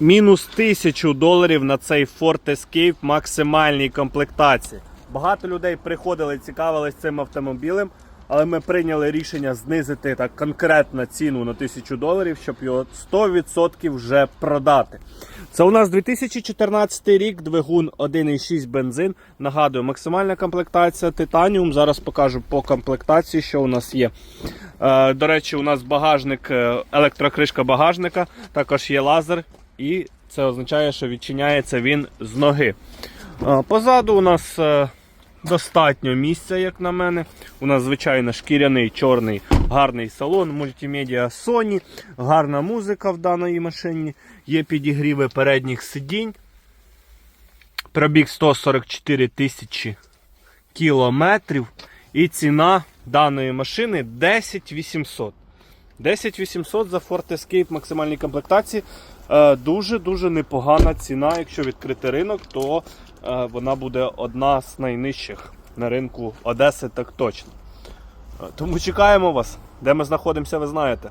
Мінус тисячу доларів на цей Ford Escape максимальній комплектації. Багато людей приходили, цікавились цим автомобілем, але ми прийняли рішення знизити так конкретно ціну на тисячу доларів, щоб його 100% вже продати. Це у нас 2014 рік, двигун 1,6 бензин. Нагадую, максимальна комплектація титаніум. Зараз покажу по комплектації, що у нас є. Е, До речі, у нас багажник, е, електрокришка багажника, також є лазер, і це означає, що відчиняється він з ноги. Позаду у нас е, достатньо місця, як на мене. У нас, звичайно, шкіряний чорний гарний салон, мультимедіа Sony, гарна музика в даної машині, є підігріви передніх сидінь. Пробіг 144 тисячі кілометрів. І ціна даної машини 10 800. 10 800 за Ford Escape максимальній комплектації. Дуже-дуже непогана ціна. Якщо відкрити ринок, то е, вона буде одна з найнижчих на ринку Одеси, так точно. Е, Тому чекаємо вас. Де ми знаходимося, ви знаєте.